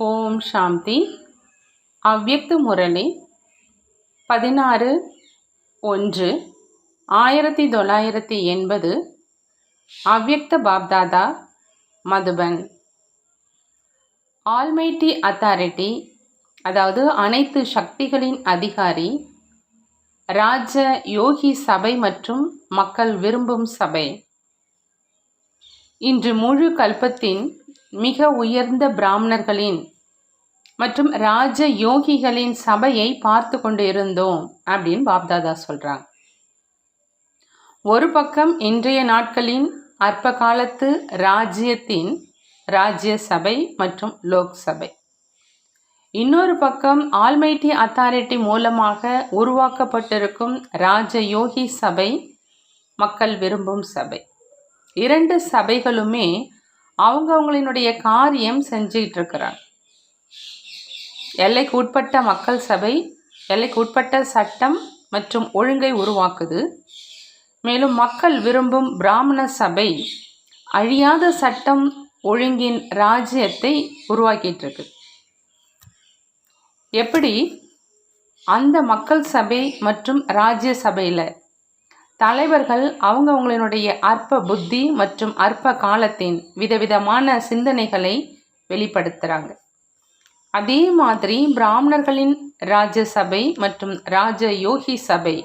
ஓம் சாந்தி. அவ்யக்த முரளி. பதினாறு ஒன்று ஆயிரத்தி தொள்ளாயிரத்தி எண்பது அவ்யக்த பாப்தாதா மதுபன். ஆல்மைட்டி அத்தாரிட்டி அதாவது அனைத்து சக்திகளின் அதிகாரி ராஜ யோகி சபை மற்றும் மக்கள் விரும்பும் சபை. இன்று முழு கல்பத்தின் மிக உயர்ந்த பிராமணர்களின் மற்றும் ராஜ யோகிகளின் சபையை பார்த்து கொண்டு இருந்தோம் அப்படின்னு பாப்தாதா சொல்கிறாங்க ஒரு பக்கம் இன்றைய நாட்களின் அற்ப காலத்து ராஜ்யத்தின் ராஜ்ய சபை மற்றும் லோக் சபை. இன்னொரு பக்கம் ஆல்மைட்டி அத்தாரிட்டி மூலமாக உருவாக்கப்பட்டிருக்கும் ராஜ யோகி சபை மக்கள் விரும்பும் சபை. இரண்டு சபைகளுமே அவங்கவுங்களினுடைய காரியம் செஞ்சுக்கிட்டு இருக்கிறாங்க எல்லைக்கு உட்பட்ட மக்கள் சபை எல்லைக்கு உட்பட்ட சட்டம் மற்றும் ஒழுங்கை உருவாக்குது. மேலும் மக்கள் விரும்பும் பிராமண சபை அழியாத சட்டம் ஒழுங்கின் ராஜ்யத்தை உருவாக்கிட்டு இருக்கு எப்படி? அந்த மக்கள் சபை மற்றும் ராஜ்ய சபையில் தலைவர்கள் அவங்கவுங்களினுடைய அற்ப புத்தி மற்றும் அற்ப காலத்தின் விதவிதமான சிந்தனைகளை வெளிப்படுத்துகிறாங்க அதே மாதிரி பிராமணர்களின் ராஜசபை மற்றும் ராஜ யோகி சபை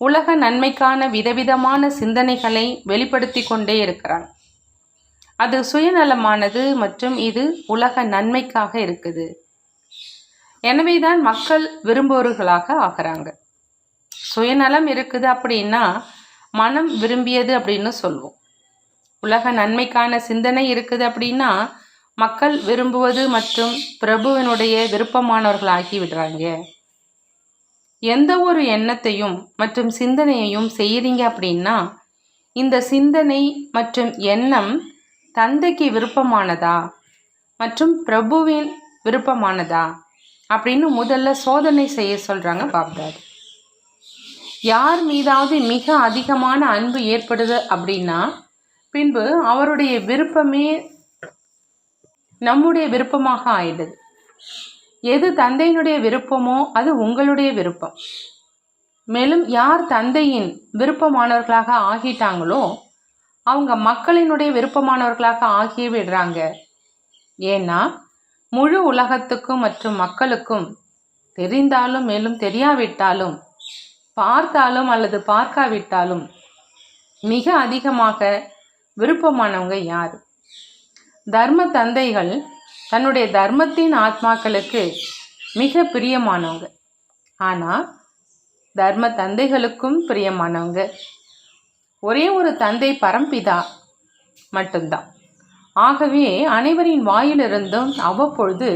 உலக நன்மைக்கான விதவிதமான சிந்தனைகளை வெளிப்படுத்தி கொண்டே இருக்கிறாங்க. அது சுயநலமானது மற்றும் இது உலக நன்மைக்காக இருக்குது. எனவே தான் மக்கள் விரும்புவர்களாக ஆகிறாங்க. சுயநலம் இருக்குது அப்படின்னா மனம் விரும்பியது அப்படின்னு சொல்லுவோம் உலக நன்மைக்கான சிந்தனை இருக்குது அப்படின்னா மக்கள் விரும்புவது மற்றும் பிரபுவினுடைய விருப்பமானவர்களாகி விடுறாங்க. எந்த ஒரு எண்ணத்தையும் மற்றும் சிந்தனையையும் செய்கிறீங்க அப்படின்னா இந்த சிந்தனை மற்றும் எண்ணம் தந்தைக்கு விருப்பமானதா மற்றும் பிரபுவின் விருப்பமானதா அப்படின்னு முதல்ல சோதனை செய்ய சொல்கிறாங்க பாப்தாது. யார் மீதாவது மிக அதிகமான அன்பு ஏற்படுது அப்படின்னா பின்பு அவருடைய விருப்பமே நம்முடைய விருப்பமாக ஆயிடுது. எது தந்தையினுடைய விருப்பமோ அது உங்களுடைய விருப்பம். மேலும் யார் தந்தையின் விருப்பமானவர்களாக ஆகிட்டாங்களோ அவங்க மக்களினுடைய விருப்பமானவர்களாக ஆகியே விடுறாங்க. ஏன்னா முழு உலகத்துக்கும் மற்றும் மக்களுக்கும் தெரிந்தாலும் மேலும் தெரியாவிட்டாலும் பார்த்தாலும் அல்லது பார்க்காவிட்டாலும் மிக அதிகமாக விருப்பமானவங்க யார்? தர்ம தந்தைகள் தன்னுடைய தர்மத்தின் ஆத்மாக்களுக்கு மிக பிரியமானவங்க. ஆனால் தர்ம தந்தைகளுக்கும் பிரியமானவங்க. ஒரே ஒரு தந்தை பரம்பிதா மட்டும்தான். ஆகவே அனைவரின் வாயிலிருந்தும் அவ்வப்பொழுது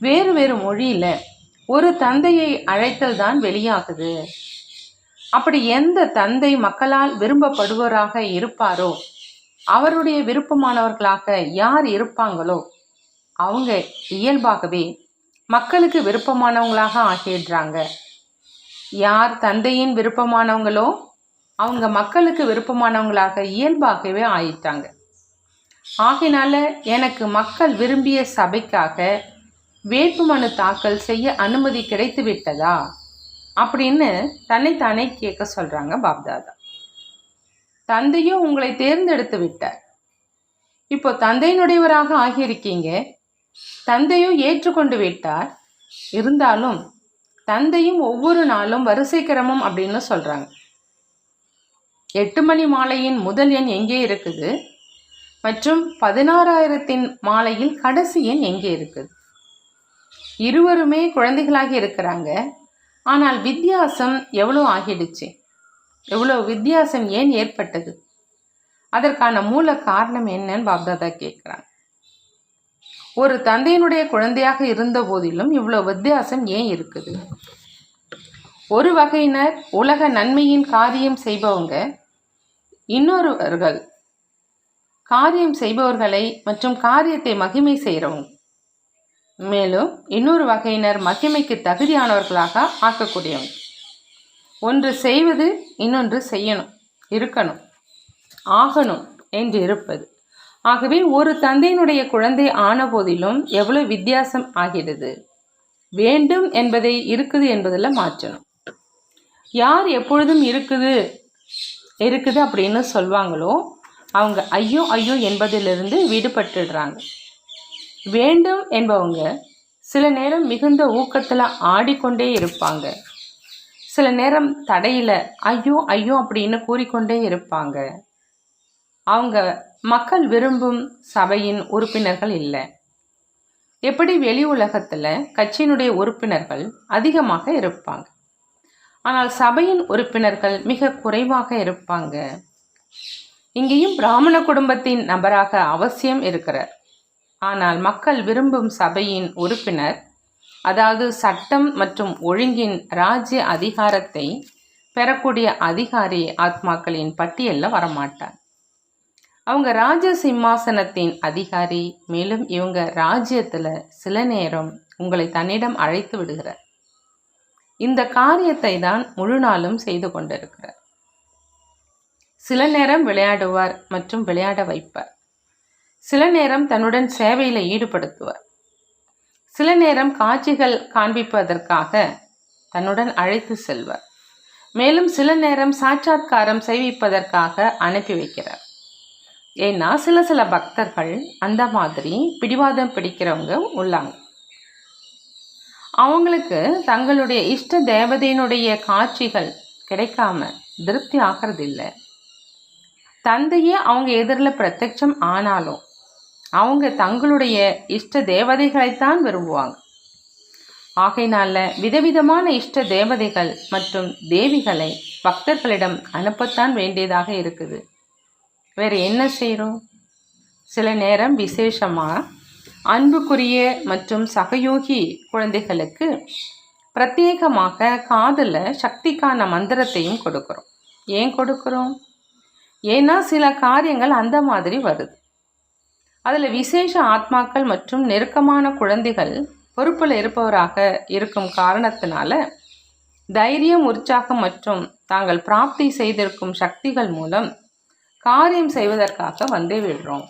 வேறு வேறு மொழியில் ஒரு தந்தையை அழைத்தல் தான் வெளியாகுது. அப்படி எந்த தந்தை மக்களால் விரும்பப்படுவராக இருப்பாரோ அவருடைய விருப்பமானவர்களாக யார் இருப்பாங்களோ அவங்க இயல்பாகவே மக்களுக்கு விருப்பமானவங்களாக ஆகிடுறாங்க. யார் தந்தையின் விருப்பமானவங்களோ அவங்க மக்களுக்கு விருப்பமானவங்களாக இயல்பாகவே ஆயிட்டாங்க. ஆகினால எனக்கு மக்கள் விரும்பிய சபைக்காக வேட்புமனு தாக்கல் செய்ய அனுமதி கிடைத்து விட்டதா அப்படின்னு தன்னைத்தானே கேட்க சொல்கிறாங்க பாப்தாதா. தந்தையும் உங்களை தேர்ந்தெடுத்து விட்டார். இப்போ தந்தையினுடையவராக ஆகியிருக்கீங்க. தந்தையும் ஏற்றுக்கொண்டு விட்டார். இருந்தாலும் தந்தையும் ஒவ்வொரு நாளும் வரிசை கிரமம் அப்படின்னு சொல்கிறாங்க எட்டு மணி மாலையின் முதல் எண் எங்கே இருக்குது? மற்றும் பதினாறாயிரத்தின் மாலையில் கடைசி எண் எங்கே இருக்குது? இருவருமே குழந்தைகளாக இருக்கிறாங்க. ஆனால் வித்தியாசம் எவ்வளோ ஆகிடுச்சு? எவ்வளோ வித்தியாசம் ஏன் ஏற்பட்டது? அதற்கான மூல காரணம் என்னன்னு பாப்தாதா கேட்குறாங்க ஒரு தந்தையினுடைய குழந்தையாக இருந்த போதிலும் இவ்வளோ வித்தியாசம் ஏன் இருக்குது? ஒரு வகையினர் உலக நன்மையின் காரியம் செய்பவங்க இன்னொருவர்கள். காரியம் செய்பவர்களை மற்றும் காரியத்தை மகிமை செய்கிறவங்க. மேலும் இன்னொரு வகையினர் மகிமைக்கு தகுதியானவர்களாக ஆக்கக்கூடியவங்க ஒன்று செய்வது இன்னொன்று செய்யணும் இருக்கணும் ஆகணும் என்று இருப்பது. ஆகவே ஒரு தந்தையினுடைய குழந்தை ஆன போதிலும் எவ்வளவு வித்தியாசம் ஆகிறது? வேண்டும் என்பதை இருக்குது என்பதில் மாற்றணும். யார் எப்பொழுதும் இருக்குது இருக்குது அப்படின்னு சொல்வாங்களோ அவங்க ஐயோ ஐயோ என்பதிலிருந்து விடுபட்டுடுறாங்க. வேண்டும் என்பவங்க சில நேரம் மிகுந்த ஊக்கத்தில் ஆடிக்கொண்டே இருப்பாங்க. சில நேரம் தடையில் ஐயோ ஐயோ அப்படின்னு கூறிக்கொண்டே இருப்பாங்க. அவங்க மக்கள் விரும்பும் சபையின் உறுப்பினர்கள் இல்லை. எப்படி வெளி உலகத்தில் கட்சியினுடைய உறுப்பினர்கள் அதிகமாக இருப்பாங்க? ஆனால் சபையின் உறுப்பினர்கள் மிக குறைவாக இருப்பாங்க. இங்கேயும் பிராமண குடும்பத்தின் நபராக அவசியம் இருக்கிறார். ஆனால் மக்கள் விரும்பும் சபையின் உறுப்பினர் அதாவது சட்டம் மற்றும் ஒழுங்கின் ராஜ்ய அதிகாரத்தை பெறக்கூடிய அதிகாரி ஆத்மாக்களின் பட்டியலில் வரமாட்டார். அவங்க ராஜ சிம்மாசனத்தின் அதிகாரி மேலும் இவங்க ராஜ்யத்தில் சில நேரம் உங்களை தன்னிடம் அழைத்து விடுகிறார். இந்த காரியத்தை தான் முழு நாளும் செய்து கொண்டிருக்கிறார். சில நேரம் விளையாடுவார் மற்றும் விளையாட வைப்பார். சில நேரம் தன்னுடன் சேவையில் ஈடுபடுத்துவர். சில நேரம் காட்சிகள் காண்பிப்பதற்காக தன்னுடன் அழைத்து செல்வர். மேலும் சில நேரம் சாட்சாத்காரம் செய்விப்பதற்காக அனுப்பி வைக்கிறார். ஏன்னா சில சில பக்தர்கள் அந்த மாதிரி பிடிவாதம் பிடிக்கிறவங்க உள்ளாங்க. அவங்களுக்கு தங்களுடைய இஷ்ட தேவதையினுடைய காட்சிகள் கிடைக்காம திருப்தி ஆகிறதில்லை. தந்தையே அவங்க எதிரில் பிரத்யட்சம் ஆனாலும் அவங்க தங்களுடைய இஷ்ட தேவதைகளைத்தான் விரும்புவாங்க. ஆகையினால விதவிதமான இஷ்ட தேவதைகள் மற்றும் தேவிகளை பக்தர்களிடம் அனுப்பத்தான் வேண்டியதாக இருக்குது. வேறு என்ன செய்கிறோம் சில நேரம் விசேஷமாக அன்புக்குரிய மற்றும் சகயோகி குழந்தைகளுக்கு பிரத்யேகமாக காதில் சக்திக்கான மந்திரத்தையும் கொடுக்குறோம். ஏன் கொடுக்குறோம்? ஏன்னா சில காரியங்கள் அந்த மாதிரி வருது. அதில் விசேஷ ஆத்மாக்கள் மற்றும் நெருக்கமான குழந்தைகள் பொறுப்பில் இருப்பவராக இருக்கும் காரணத்தினால தைரியம் உற்சாகம் மற்றும் தாங்கள் பிராப்தி செய்திருக்கும் சக்திகள் மூலம் காரியம் செய்வதற்காக வந்தே விடுறோம்.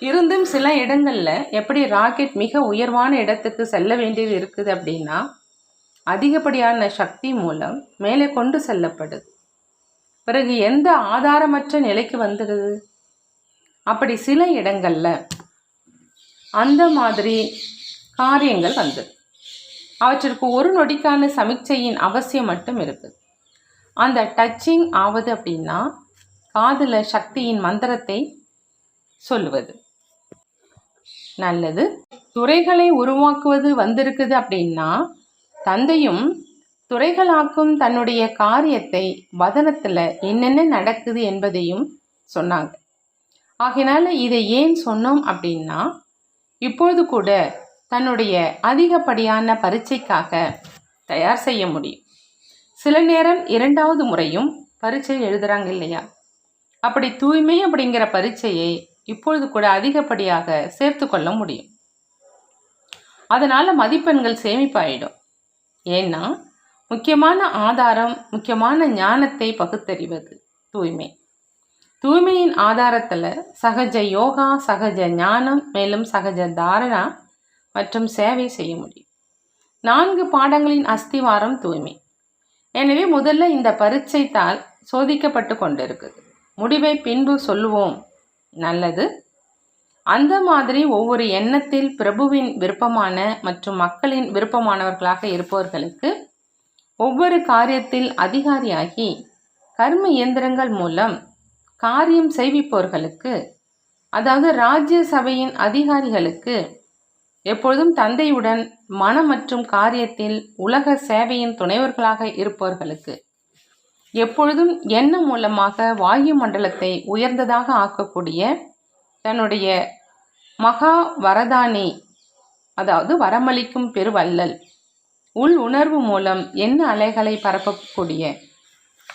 இருந்தும் சில இடங்களில் எப்படி ராக்கெட் மிக உயர்வான இடத்துக்கு செல்ல வேண்டியது இருக்குது அப்படின்னா அதிகப்படியான சக்தி மூலம் மேலே கொண்டு செல்லப்படுது. பிறகு எந்த ஆதாரமற்ற நிலைக்கு வந்துடுது? அப்படி சில இடங்களில் அந்த மாதிரி காரியங்கள் வந்தது அவற்றிற்கு ஒரு நொடிக்கான சமிக்சையின் அவசியம் மட்டும் இருக்குது அந்த டச்சிங் ஆவது அப்படின்னா காதில் சக்தியின் மந்திரத்தை சொல்லுவது. நல்லது. துறைகளை உருவாக்குவது வந்திருக்குது அப்படின்னா தந்தையும் துறைகளாக்கும் தன்னுடைய காரியத்தை வதனத்தில் என்னென்ன நடக்குது என்பதையும் சொன்னாங்க. ஆகையினால இதை ஏன் சொன்னோம் அப்படின்னா இப்பொழுது கூட தன்னுடைய அதிகப்படியான பரீட்சைக்காக தயார் செய்ய முடியும். சில நேரம் இரண்டாவது முறையும் பரீட்சை எழுதுறாங்க இல்லையா? அப்படி தூய்மை அப்படிங்கிற பரீட்சையை இப்பொழுது கூட அதிகப்படியாக சேர்த்து கொள்ள முடியும். அதனால் மதிப்பெண்கள் சேமிப்பாயிடும். ஏன்னா முக்கியமான ஆதாரம் முக்கியமான ஞானத்தை பகுத்தறிவது தூய்மை. தூய்மையின் ஆதாரத்தில் சகஜ யோகா சகஜ ஞானம் மேலும் சகஜ தாரணா மற்றும் சேவை செய்ய முடியும். நான்கு பாடங்களின் அஸ்திவாரம் தூய்மை. எனவே முதல்ல இந்த பரீட்சைத்தால் சோதிக்கப்பட்டு கொண்டிருக்குது. முடிவை பின்பு சொல்லுவோம். நல்லது. அந்த மாதிரி ஒவ்வொரு எண்ணத்தில் பிரபுவின் விருப்பமான மற்றும் மக்களின் விருப்பமானவர்களாக இருப்பவர்களுக்கு ஒவ்வொரு காரியத்தில் அதிகாரியாகி கர்ம இயந்திரங்கள் மூலம் காரியம் செய்விப்பவர்களுக்கு அதாவது ராஜ்ய சபையின் அதிகாரிகளுக்கு எப்பொழுதும் தந்தையுடன் மன மற்றும் காரியத்தில் உலக சேவையின் துணைவர்களாக இருப்பவர்களுக்கு எப்பொழுதும் எண்ணம் மூலமாக வாயு மண்டலத்தை உயர்ந்ததாக ஆக்கக்கூடிய தன்னுடைய மகா வரதானி அதாவது வரமளிக்கும் பெருவல்லல் உள் உணர்வு மூலம் எண்ண அலைகளை பரப்பக்கூடிய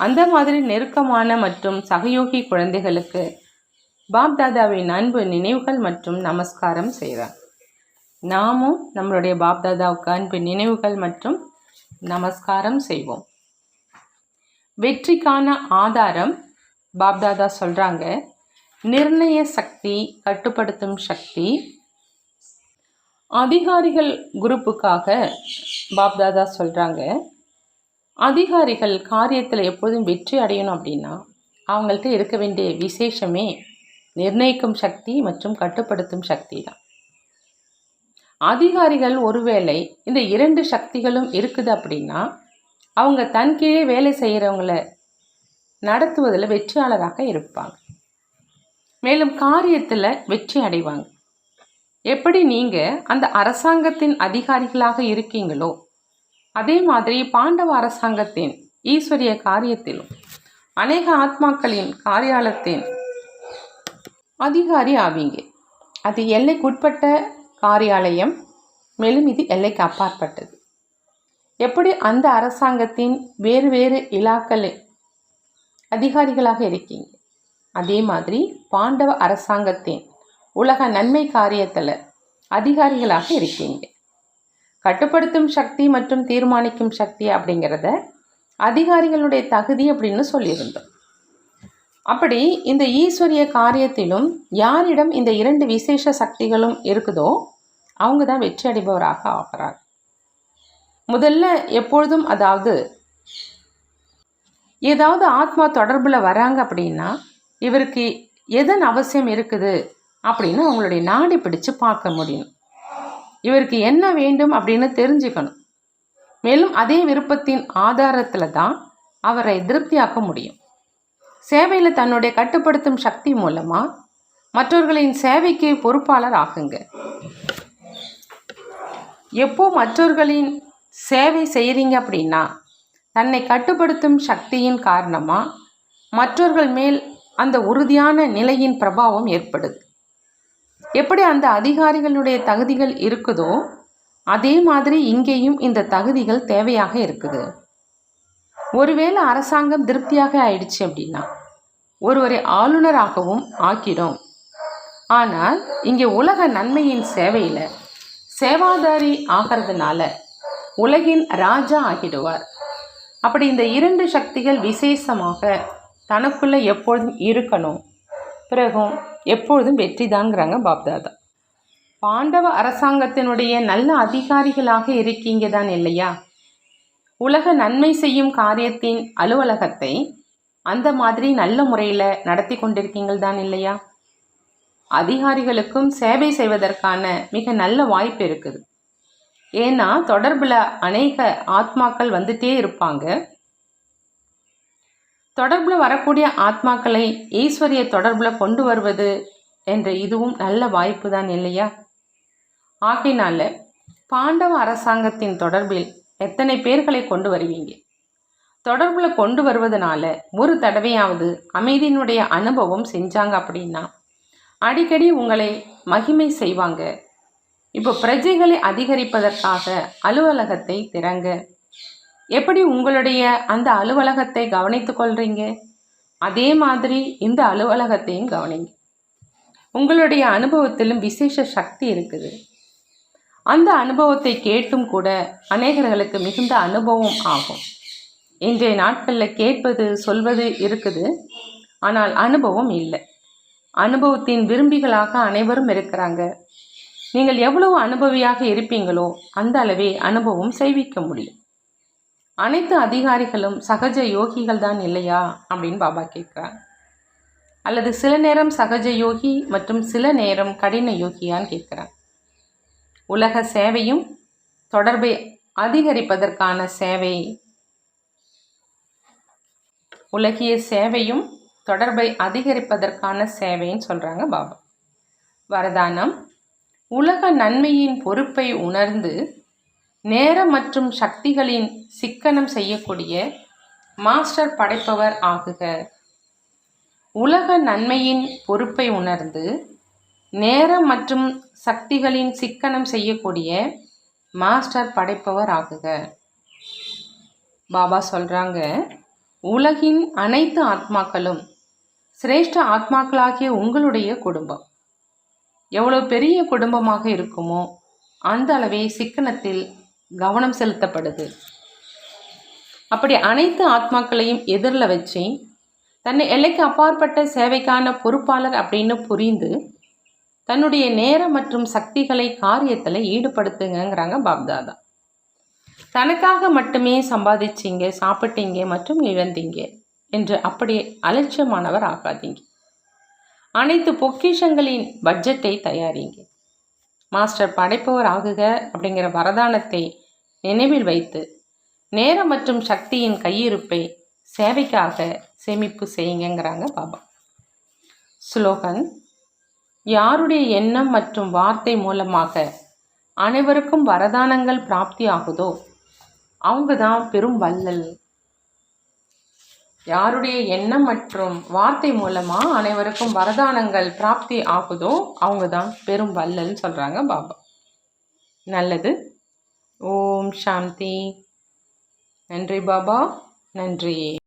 அந்த மாதிரி நெருக்கமான மற்றும் சகயோகி குழந்தைகளுக்கு பாப்தாதாவின் அன்பு நினைவுகள் மற்றும் நமஸ்காரம் செய்கிறார். நாமும் நம்மளுடைய பாப்தாதாவுக்கு அன்பு நினைவுகள் மற்றும் நமஸ்காரம் செய்வோம். வெற்றிக்கான ஆதாரம் பாப்தாதா சொல்கிறாங்க நிர்ணய சக்தி கட்டுப்படுத்தும் சக்தி. அதிகாரிகள் குரூப்புக்காக பாப்தாதா சொல்கிறாங்க அதிகாரிகள் காரியத்தில் எப்போதும் வெற்றி அடையணும் அப்படின்னா அவங்கள்ட்ட இருக்க வேண்டிய விசேஷமே நிர்ணயிக்கும் சக்தி மற்றும் கட்டுப்படுத்தும் சக்தி தான். அதிகாரிகள் ஒருவேளை இந்த இரண்டு சக்திகளும் இருக்குது அப்படின்னா அவங்க தன் கீழே வேலை செய்கிறவங்கள நடத்துவதில் வெற்றியாளராக இருப்பாங்க. மேலும் காரியத்தில் வெற்றி அடைவாங்க. எப்படி நீங்கள் அந்த அரசாங்கத்தின் அதிகாரிகளாக இருக்கீங்களோ அதே மாதிரி பாண்டவ அரசாங்கத்தின் ஈஸ்வரிய காரியத்திலும் அநேக ஆத்மாக்களின் காரியாலயத்தின் அதிகாரி ஆவீங்க. அது எல்லைக்குட்பட்ட காரியாலயம் மேலும் இது எல்லைக்கு அப்பாற்பட்டது. எப்படி அந்த அரசாங்கத்தின் வேறு வேறு இலாக்கள் அதிகாரிகளாக இருக்கீங்க? அதே மாதிரி பாண்டவ அரசாங்கத்தின் உலக நன்மை காரியத்தில் அதிகாரிகளாக இருக்கீங்க. கட்டுப்படுத்தும் சக்தி மற்றும் தீர்மானிக்கும் சக்தி அப்படிங்கிறத அதிகாரிகளுடைய தகுதி அப்படின்னு சொல்லியிருந்தோம். அப்படி இந்த ஈஸ்வரிய காரியத்திலும் யாரிடம் இந்த இரண்டு விசேஷ சக்திகளும் இருக்குதோ அவங்க தான் வெற்றி அடைபவராக ஆகிறார். முதல்ல எப்பொழுதும் அதாவது ஏதாவது ஆத்மா தொடர்பில் வராங்க அப்படின்னா இவருக்கு எதன் அவசியம் இருக்குது அப்படின்னு அவங்களுடைய நாடி பிடிச்சு பார்க்க முடியும். இவருக்கு என்ன வேண்டும் அப்படின்னு தெரிஞ்சுக்கணும். மேலும் அதே விருப்பத்தின் ஆதாரத்தில் தான் அவரை திருப்தியாக்க முடியும். சேவையில் தன்னுடைய கட்டுப்படுத்தும் சக்தி மூலமாக மற்றவர்களின் சேவைக்கு பொறுப்பாளர் ஆகுங்க. எப்போ மற்றவர்களின் சேவை செய்கிறீங்க அப்படின்னா தன்னை கட்டுப்படுத்தும் சக்தியின் காரணமாக மற்றவர்கள் மேல் அந்த உறுதியான நிலையின் பிரபாவம் ஏற்படுது. எப்படி அந்த அதிகாரிகளுடைய தகுதிகள் இருக்குதோ அதே மாதிரி இங்கேயும் இந்த தகுதிகள் தேவையாக இருக்குது. ஒருவேளை அரசாங்கம் திருப்தியாக ஆயிடுச்சு அப்படின்னா ஒருவரை ஆளுநராகவும் ஆக்கிடும். ஆனால் இங்கே உலக நன்மையின் சேவையில் சேவாதாரி ஆகிறதுனால உலகின் ராஜா ஆகிடுவார். அப்படி இந்த இரண்டு சக்திகள் விசேஷமாக தனக்குள்ளே எப்பொழுதும் இருக்கணும். பிறகும் எப்பொழுதும் வெற்றி தாங்கிறாங்க பாப்தாதா. பாண்டவ அரசாங்கத்தினுடைய நல்ல அதிகாரிகளாக இருக்கீங்க தான் இல்லையா? உலக நன்மை செய்யும் காரியத்தின் அலுவலகத்தை அந்த மாதிரி நல்ல முறையில் நடத்தி கொண்டிருக்கீங்கள் தான் இல்லையா? அதிகாரிகளுக்கும் சேவை செய்வதற்கான மிக நல்ல வாய்ப்பு இருக்குது. ஏன்னா தொடர்பில் அநேக ஆத்மாக்கள் வந்துட்டே இருப்பாங்க. தொடர்பில் வரக்கூடிய ஆத்மாக்களை ஈஸ்வரிய தொடர்பில் கொண்டு வருவது என்ற இதுவும் நல்ல வாய்ப்பு தான் இல்லையா? ஆகையினால பாண்டவ அரசாங்கத்தின் தொடர்பில் எத்தனை பேர்களை கொண்டு வருவீங்க? தொடர்பில் கொண்டு வருவதனால ஒரு தடவையாவது அமைதியினுடைய அனுபவம் செஞ்சாங்க அப்படின்னா அடிக்கடி உங்களை மகிமை செய்வாங்க. இப்போ பிரஜைகளை அதிகரிப்பதற்காக அலுவலகத்தை திறங்க எப்படி உங்களுடைய அந்த அலுவலகத்தை கவனித்து கொள்றீங்க? அதே மாதிரி இந்த அலுவலகத்தையும் கவனிங்க. உங்களுடைய அனுபவத்திலும் விசேஷ சக்தி இருக்குது. அந்த அனுபவத்தை கேட்டும் கூட அநேகர்களுக்கு மிகுந்த அனுபவம் ஆகும். இன்றைய நாட்களில் கேட்பது சொல்வது இருக்குது. ஆனால் அனுபவம் இல்லை. அனுபவத்தின் விரும்பிகளாக அனைவரும் இருக்கிறாங்க. நீங்கள் எவ்வளவு அனுபவியாக இருப்பீங்களோ அந்த அளவே அனுபவம் செய்விக்க முடியும். அனைத்து அதிகாரிகளும் சகஜ யோகிகள் தான் இல்லையா? அப்படின்னு பாபா கேட்குறாங்க அல்லது சில நேரம் சகஜ யோகி மற்றும் சில நேரம் கடின யோகியான்னு கேட்குறாங்க உலக சேவையும் தொடர்பை அதிகரிப்பதற்கான சேவை. உலகிய சேவையும் தொடர்பை அதிகரிப்பதற்கான சேவைன்னு சொல்கிறாங்க பாபா. வரதானம் உலக நன்மையின் பொறுப்பை உணர்ந்து நேரம் மற்றும் சக்திகளின் சிக்கனம் செய்யக்கூடிய மாஸ்டர் படைப்பவர் ஆகுக. உலக நன்மையின் பொறுப்பை உணர்ந்து நேரம் மற்றும் சக்திகளின் சிக்கனம் செய்யக்கூடிய மாஸ்டர் படைப்பவர் ஆகுக. பாபா சொல்கிறாங்க உலகின் அனைத்து ஆத்மாக்களும் சிரேஷ்ட ஆத்மாக்களாகிய உங்களுடைய குடும்பம். எவ்வளோ பெரிய குடும்பமாக இருக்குமோ அந்த அளவே சிக்கனத்தில் கவனம் செலுத்தப்படுது. அப்படி அனைத்து ஆத்மாக்களையும் எதிரில் வச்சு தன்னை எல்லைக்கு அப்பாற்பட்ட சேவைக்கான பொறுப்பாளர் அப்படின்னு புரிந்து தன்னுடைய நேரம் மற்றும் சக்திகளை காரியத்தில் ஈடுபடுத்துங்கங்கிறாங்க பாப்தாதா. தனக்காக மட்டுமே சம்பாதிச்சிங்க சாப்பிட்டீங்க மற்றும் இழந்தீங்க என்று அப்படி அலட்சியமானவர் ஆகாதீங்க. அனைத்து பொக்கிஷங்களின் பட்ஜெட்டை தயாரிங்க. மாஸ்டர் படைப்பவர் ஆகுக அப்படிங்கிற வரதானத்தை நினைவில் வைத்து நேரம் மற்றும் சக்தியின் கையிருப்பை சேவைக்காக சேமிப்பு செய்யுங்கங்கிறாங்க பாபா. ஸ்லோகன் யாருடைய எண்ணம் மற்றும் வார்த்தை மூலமாக அனைவருக்கும் வரதானங்கள் பிராப்தி ஆகுதோ அவங்க தான் பெரும் வள்ளல். யாருடைய எண்ணம் மற்றும் வார்த்தை மூலமாக அனைவருக்கும் வரதானங்கள் பிராப்தி ஆகுதோ அவங்க தான் பெரும் வல்லல்னு சொல்கிறாங்க பாபா. நல்லது. ஓம் சாந்தி. நன்றி பாபா நன்றி.